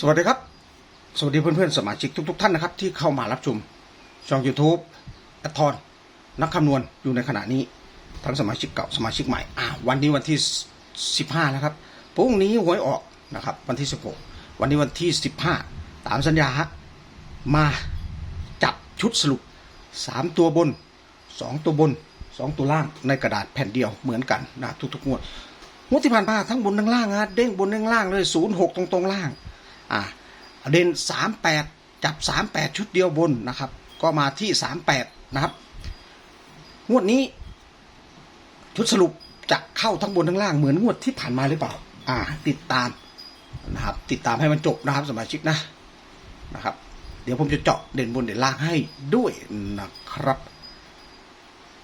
สวัสดีครับ สวัสดีเพื่อนๆสมาชิกทุก ๆ ท่านนะครับ ที่เข้ามารับชมช่อง YouTube อดทอนนักคำนวณอยู่ในขณะนี้ ทั้งสมาชิกเก่าสมาชิกใหม่อ่าวันนี้วันที่ 15แล้วครับพรุ่งนี้หวยออกนะครับ วันที่ 16 วันนี้วันที่ 15 ตามสัญญาฮะมาจับชุดสรุป 3 ตัวบน 2 ตัวบน 2 ตัวล่างในกระดาษแผ่นเดียวเหมือนกันนะทุกๆงวดงวดที่ผ่านมาทั้งบนทั้งล่างฮะเด้งบนเด้งล่างเลยศูนย์หกตรงตรงๆล่าง อ่าเด่นสามแปดจับสามแปดชุดเดียวบนนะครับ ก็มาที่สามแปดนะครับงวดนี้ ชุดสรุปจะเข้าทั้งบนทั้งล่างเหมือนงวดที่ผ่านมาหรือเปล่า อ่า ติดตามนะครับ ติดตามให้มันจบนะครับสมาชิกนะนะครับ เดี๋ยวผมจะเจาะเด่นบนเด่นล่างให้ด้วยนะครับ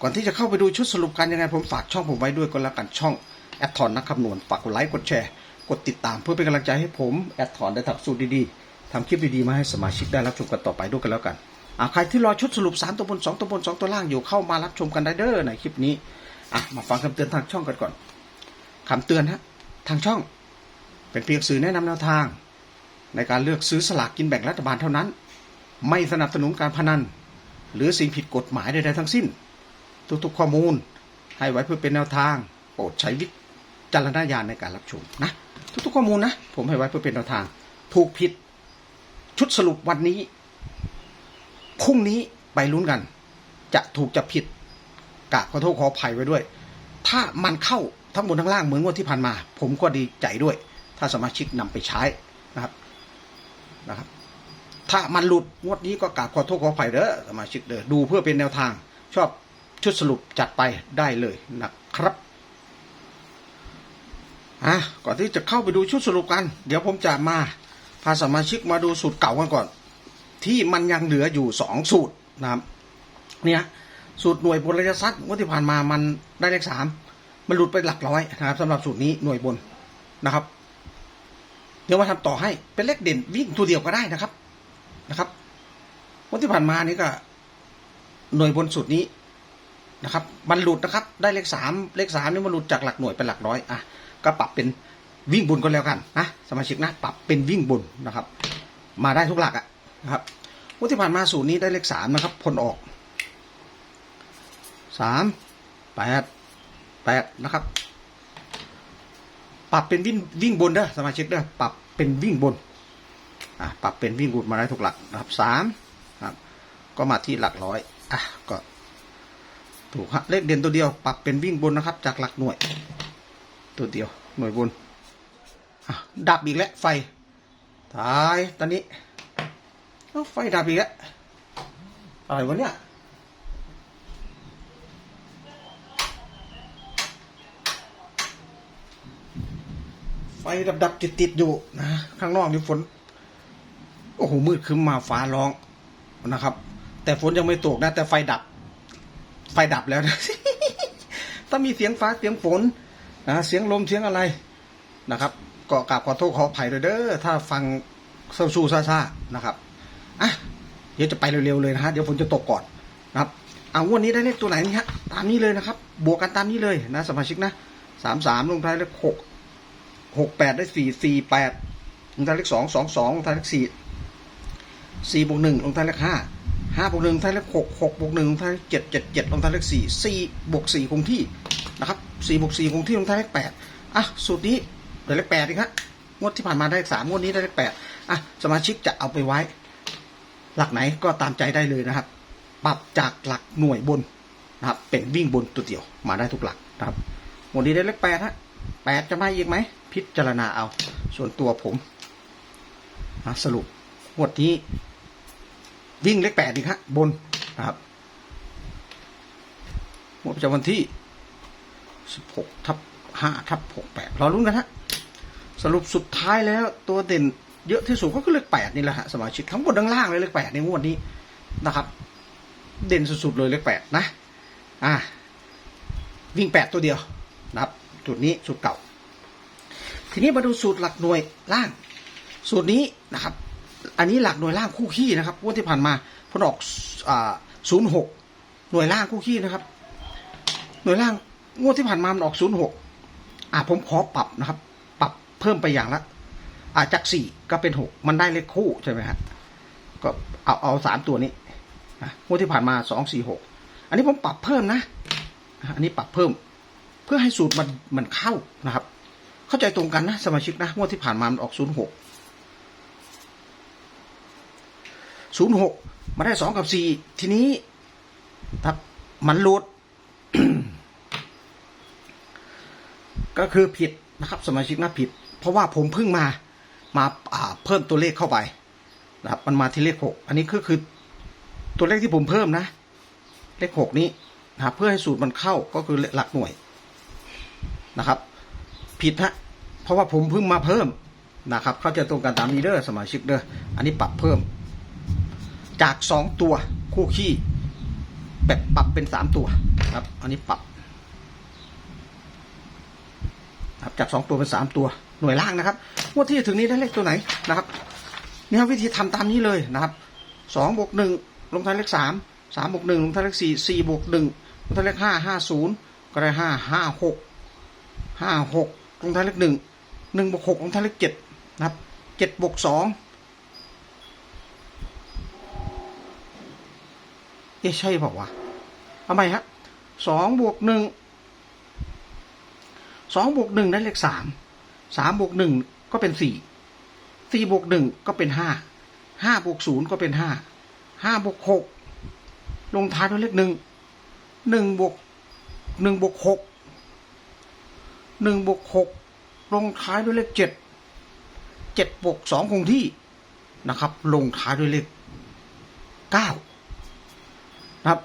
ก่อนที่จะเข้าไปดูชุดสรุปกันยังไงผมฝากช่องผมไว้ด้วยก็แล้วกันช่องแอดทอนนักคำนวณฝากกดไลค์กดแชร์ กดติดตามเพื่อเป็นกำลังใจให้ผมแอดทอนได้ทำสูตรดีๆทำคลิปดีๆมาให้สมาชิกได้รับชมกันต่อไปด้วยกันแล้วกันอ่าใครที่รอชุดสรุป 3 ตัวบน 2 ตัวบน 2 ตัวล่างอยู่เข้ามารับชมกันได้เด้อในคลิปนี้อะมาฟังคำเตือนทางช่องกันก่อนคำเตือนฮะทางช่อง เป็นเพียงสื่อแนะนำแนวทาง ในการเลือกซื้อสลากกินแบ่งรัฐบาลเท่านั้น ไม่สนับสนุนการพนัน หรือสิ่งผิดกฎหมายใดๆทั้งสิ้น ทุกๆข้อมูล ให้ไว้เพื่อเป็นแนวทาง โปรดใช้วิจารณญาณในการรับชมนะ ทุกๆข้อมูลนะ ผมให้ไว้เพื่อเป็นแนวทาง ถูกผิด ชุดสรุปวันนี้พรุ่งนี้ไปลุ้นกัน จะถูกจะผิดกะขอโทษขออภัยไว้ด้วย ถ้ามันเข้าทั้งบนทั้งล่างเหมือนงวดที่ผ่านมา ผมก็ดีใจด้วย ถ้าสมาชิกนำไปใช้นะครับนะครับ ถ้ามันหลุดงวดนี้ก็กราบขอโทษขออภัยเด้อสมาชิกเด้อดูเพื่อเป็นแนวทาง ชอบชุดสรุปจัดไปได้เลยนะครับ อะก่อนที่จะเข้าไปดูชุดสรุปกัน เดี๋ยวผมจะมาพาสมาชิกมาดูสูตรเก่ากันก่อน ที่มันยังเหลืออยู่สองสูตรนะครับ เนี่ยสูตรหน่วยบนระยะสั้นงวดที่ผ่านมามันได้เลขสามมันหลุดไปหลักร้อยนะครับสำหรับสูตรนี้หน่วยบนนะครับ เดี๋ยวมาทำต่อให้เป็นเลขเด่นวิ่งตัวเดียวก็ได้นะครับนะครับงวดที่ผ่านมานี่ก็ หน่วยบนสูตรนี้นะครับ มันหลุดนะครับ ได้เลขสามเลขสามนี่มันหลุดจากหลักหน่วยเป็นหลักร้อยอะ ก็ปรับเป็นวิ่งบนก็แล้วกันนะสมาชิกนะปรับเป็นวิ่งบนนะครับ มาได้ทุกหลักอะนะครับวดที่ผ่านมาสูตรนี้ได้เลขสามนะครับผลออกสามแปดแปดนะครับ ปรับเป็นวิ่งวิ่งบนเด้อสมาชิกเด้อปรับเป็นวิ่งบนอะปรับเป็นวิ่งบนมาได้ทุกหลักนะครับสามครับก็มาที่หลักร้อยอะก็ถูกฮะเลขเด่นตัวเดียว ปรับเป็นวิ่งบนนะครับ จากหลักหน่วย ตัวเดียวหน่วยบนอะดับอีกแล้วไฟ ตายตอนนี้ไฟดับอีกแล้วอะไรวะเนี่ยไฟดับดับติดติดอยู่นะข้างนอกนี่ฝน โอ้โหมืดคึ้มมาฟ้าร้องนะครับ แต่ฝนยังไม่ตกนะ แต่ไฟดับ ไฟดับแล้วนะถ้ามีเสียงฟ้าเสียงฝน นะเสียงลมเสียงอะไรนะครับก็กราบขอโทษขออภัยด้วยเด้อถ้าฟังเศร้าสู้ซ่าๆนะครับอะเดี๋ยวจะไปเร็วๆเลยนะฮะเดี๋ยวฝนจะตกก่อนนะครับเอางวันนี้ได้เลขตัวไหนนี่ฮะตามนี้เลยนะครับ บวกกันตามนี้เลยนะสมาชิกนะสามสามลงท้ายเลขหกหกแปดได้สี่สี่แปดลงท้ายเลขสองสองสองลงท้ายเลขสี่สี่บวกหนึ่งลงท้ายเลขห้าห้าบวกหนึ่งลงท้ายเลขหกหกบวกหนึ่งลงท้ายเลขเจ็ดเจ็ดเจ็ดลงท้ายเลขสี่สี่บวกสี่คงที่นะครับ สี่บวกสี่คงที่ลงท้ายเลขแปดอะสูตรนี้ได้เลขแปดอีกฮะงวดที่ผ่านมาได้สามงวดนี้ได้เลขแปดอะสมาชิกจะเอาไปไว้ หลักไหนก็ตามใจได้เลยนะครับ ปรับจากหลักหน่วยบนนะครับ เป็นวิ่งบนตัวเดียวมาได้ทุกหลักนะครับงวดนี้ได้เลขแปดฮะแปดจะมาอีกไหมพิจารณาเอา ส่วนตัวผมอะสรุปงวดนี้ วิ่งเลขแปดอีกฮะบนนะครับงวดประจำวันที่ สิบหกทับห้าทับหกแปดรอรุ้นกันฮะสรุปสุดท้ายแล้วตัวเด่นเยอะที่สุดก็คือเลขแปดนี่แหละฮะสมาชิกทั้งหมดทั้งล่างเลยเลขแปดในงวดนี้นะครับ เด่นสุดๆเลยเลขแปดนะอ่าวิ่งแปดตัวเดียวนะครับสูตรนี้สูตรเก่า ทีนี้มาดูสูตรหลักหน่วยล่าง สูตรนี้นะครับ อันนี้หลักหน่วยล่างคู่ขี้นะครับงวดที่ผ่านมาเพนออกศูนย์หกหน่วยล่างคู่ขี้นะครับ หน่วยล่าง งวดที่ผ่านมามันออกศูนย์หกอะผมขอปรับนะครับ ปรับเพิ่มไปอย่างละอาจากสี่ก็เป็นหกมันได้เลขคู่ใช่ไหมฮะก็เอาเอาสามตัวนี้งวดที่ผ่านมาสองสี่หกอันนี้ผมปรับเพิ่มนะ อันนี้ปรับเพิ่ม เพื่อให้สูตรมันมันเข้านะครับ เข้าใจตรงกันนะสมาชิกนะงวดที่ผ่านมามันออกศูนย์หกศูนย์หกมาได้สองกับสี่ทีนี้ครับมันหลุด ก็คือผิดนะครับสมาชิกนะผิด เพราะว่าผมเพิ่งมามาาเพิ่มตัวเลขเข้าไปนะครับมันมาที่เลขหกอันนี้ก็คือตัวเลขที่ผมเพิ่มนะ เลขหกนี้นะเพื่อให้สูตรมันเข้าก็คือหลักหน่วยนะครับ ผิดฮะเพราะว่าผมเพิ่งมาเพิ่มนะครับเขาใจตรงกันตามนี้เด้อสมาชิกเด้ออันนี้ปรับเพิ่ม จากสองตัวคู่ขี้แบบปรับเป็นสามตัวครับ อันนี้ปรับ ครับจากสองตัวเป็นสามตัวหน่วยล่างนะครับงวดที่จะถึงนี้ได้เลขตัวไหนนะครับนี่ครับวิธีทำตามนี้เลยนะครับสองบวกหนึ่งลงท้ายเลขสามสามบวกหนึ่งลงท้ายเลขสี่สี่บวกหนึ่งลงท้ายเลขห้าห้าศูนย์ก็ได้ห้าห้าหกห้าหกลงท้ายเลขหนึ่งหนึ่งบวกหกลงท้ายเลขเจ็ดนะครับเจ็ดบวกสองเอ๊ะใช่เปล่าวะทำไมฮะสองบวกหนึ่ง สองบวกหนึ่งได้เลขสามสามบวกหนึ่งก็เป็นสี่สี่บวกหนึ่งก็เป็นห้าห้าบวกศูนย์ก็เป็นห้าห้าบวกหกลงท้ายด้วยเลขหนึ่งหนึ่งบวกหนึ่งบวกหกหนึ่งบวกหกลงท้ายด้วยเลขเจ็ดเจ็ดบวกสองคงที่นะครับ ลงท้ายด้วยเลขเก้านะครับ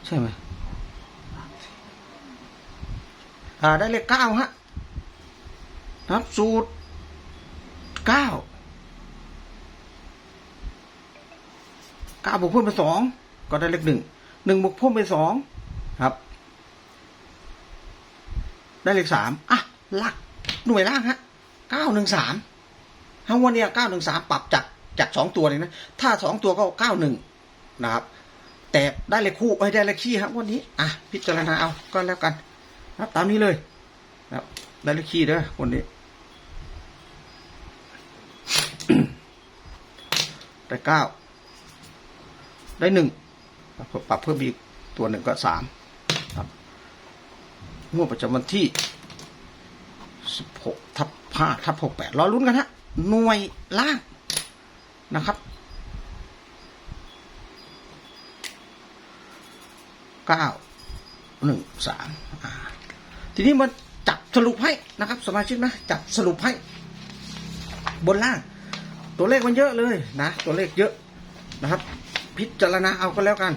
ใช่ไหมอ่าได้เลขเก้าฮะนะครับสูตรเก้าเก้าบวกเพิ่มเป็นสองก็ได้เลขหนึ่งหนึ่งบวกเพิ่มเป็นสองครับ ได้เลขสามอะหลักหน่วยล่างฮะเก้าหนึ่งสามทั้งวันเนี้ยเก้าหนึ่งสามปรับจากจากสองตัวเลยนะ ถ้าสองตัวก็เก้าหนึ่งนะครับ แต่ได้เลขคู่ไม่ได้เลขขี้ครับวันนี้อะพิจารณาเอาก็แล้วกันนะครับตามนี้เลยครับได้เลขขี้เด้อวันนี้ได้เก้าได้หนึ่งปรับเพิ่มอีกตัวหนึ่งก็สามครับงวดประจำวันที่สิบหกทับห้าทับหกแปดรอลุ้นกันฮะหน่วยล่างนะครับ เก้าหนึ่งสามทีนี้มาจับสรุปให้นะครับ สมาชิกนะ จับสรุปให้ บนล่าง ตัวเลขมันเยอะเลยนะ ตัวเลขเยอะนะครับ พิจารณาเอาก็แล้วกัน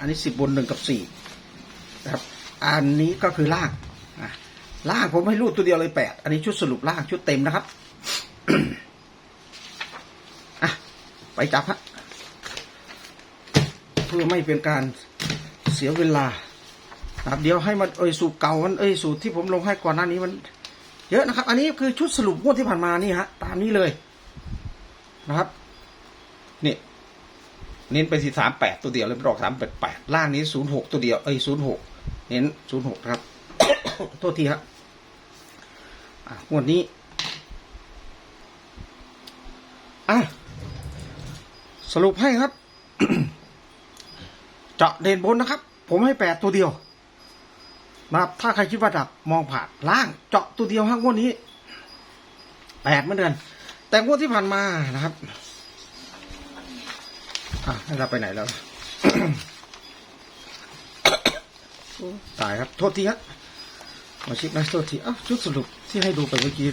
อันนี้สิบบนหนึ่งกับสี่นะครับ อันนี้ก็คือล่างล่างผมให้รูดตัวเดียวเลยแปดอันนี้ชุดสรุปล่างชุดเต็มนะครับอะไปจับฮะเพื่อไม่เป็นการ เสียเวลาครับเดี๋ยวให้มันเอ้ยสูตรเก่ามันเอ้ยสูตรที่ผมลงให้ก่อนหน้านี้มัน เยอะนะครับ อันนี้คือชุดสรุปงวดที่ผ่านมานี่ฮะตามนี้เลยนะครับนี่เน้นไปสี่สามแปดตัวเดียวเลยไปอกสามแปดแปดล่างนี้ศูนย์หกตัวเดียวเอ้ยศูนย์หกเน้นศูนย์หกครับโทษทีครับอะงวดนี้อะสรุปให้ครับ เจาะเด่นบนนะครับ ผมให้แปดตัวเดียวนะครับถ้าใครคิดว่าดับมองผ่านล่างเจาะตัวเดียวห้างวดนี้แปดเหมือนเดิมแต่งวดที่ผ่านมานะครับอะเราไปไหนแล้วตายครับโทษทีครับมาชิปนะโทษทีอ้าวชุดสรุปที่ให้ดูไปเมื่อกี้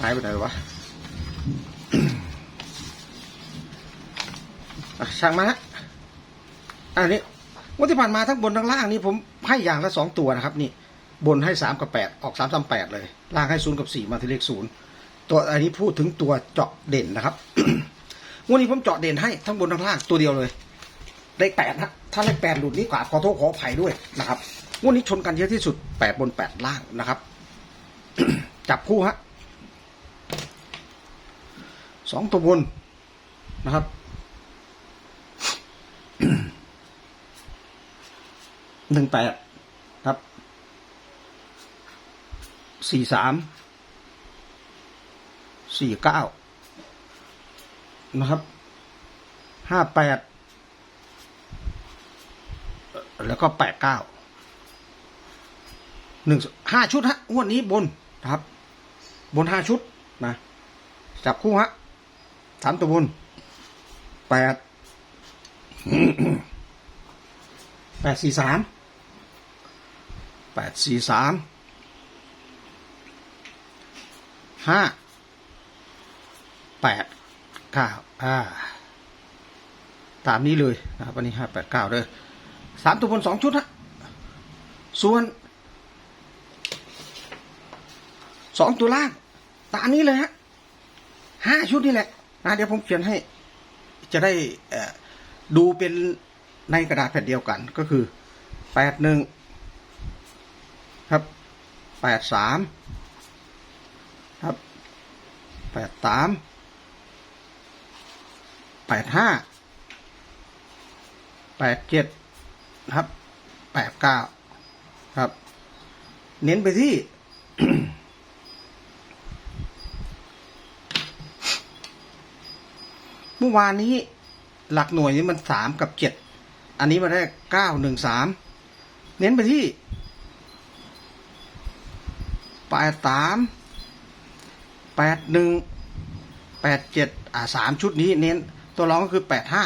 หายไปไหนวะอะช่างมาฮะอันนี้ งวันที่ผ่านมาทั้งบนทั้งล่างนี่ผมให้อย่างละสองตัวนะครับ นี่ บนให้สามกับแปดออกสามสามแปดเลย ล่างให้ศูนย์กับสี่มาที่เลขศูนย์ตัวอันนี้พูดถึงตัวเจาะเด่นนะครับงวันนี้ผมเจาะเด่นให้ทั้งบนทั้งล่างตัวเดียวเลยเลขแปดนะถ้าเลขแปดหลุดนี่กว่าขอโทษขออภัยด้วยนะครับงวันนี้ชนกันเยอะที่สุดแปดบนแปดล่างนะครับ จับคู่ฮะสองตัวบนนะครับ หนึ่งแปดครับสี่สามสี่เก้านะครับห้าแปดแล้วก็แปดเก้าหนึ่งห้าชุดฮะงวดนี้บนนะครับ บนห้าชุดนะจับคู่ฮะสามตัวบนแปดแปดสี่สาม แปดสี่สามห้าแปดเก้าอ่าตามนี้เลยนะครับวันนี้ห้าแปดเก้าเลยสามตัวบนสองชุดฮะส่วนสองตัวล่างตามนี้เลยฮะห้าชุดนี่แหละนะเดี๋ยวผมเขียนให้ จะได้ดูเป็นในกระดาษแผ่นเดียวกันก็คือแปดหนึ่ง แปดสามครับแปดสามแปดห้าแปดเจ็ดครับแปดเก้าครับ เน้นไปที่เมื่อวานนี้หลักหน่วยนี้มันสามกับเจ็ดอันนี้มาได้เก้าหนึ่งสามเน้นไปที่ แปดสามแปดหนึ่งแปดเจ็ดอ่าสามชุดนี้เน้นตัวรองก็คือแปดห้า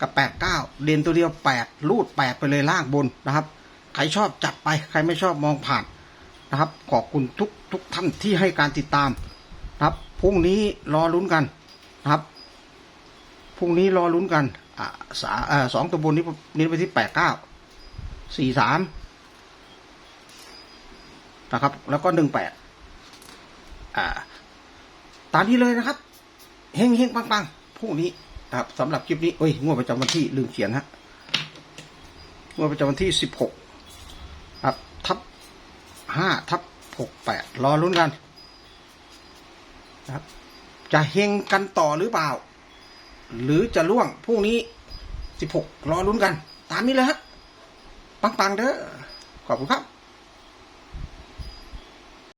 กับแปดเก้าเด่นตัวเดียวแปดรูดแปดไปเลยล่างบนนะครับ ใครชอบจัดไปใครไม่ชอบมองผ่านนะครับ ขอบคุณทุกทุกท่านที่ให้การติดตามนะครับพรุ่งนี้รอลุ้นกันนะครับพรุ่งนี้รอลุ้นกันอ่าสาอ่าสองตัวบนนี้นี้ไปที่แปดเก้าสี่สาม นะครับ แล้วก็หนึ่งแปดอ่า ตามนี้เลยนะครับ เฮงเฮงปังปังพรุ่งนี้นะครับสำหรับคลิปนี้เอ้ยงวดประจำวันที่ลืมเขียนฮะงวดประจำวันที่สิบหกครับทับห้าทับหกแปดรอลุ้นกันนะครับ จะเฮงกันต่อหรือเปล่า หรือจะล่วงพรุ่งนี้สิบหกรอลุ้นกัน ตามนี้เลยฮะปังๆเด้อขอบคุณครับ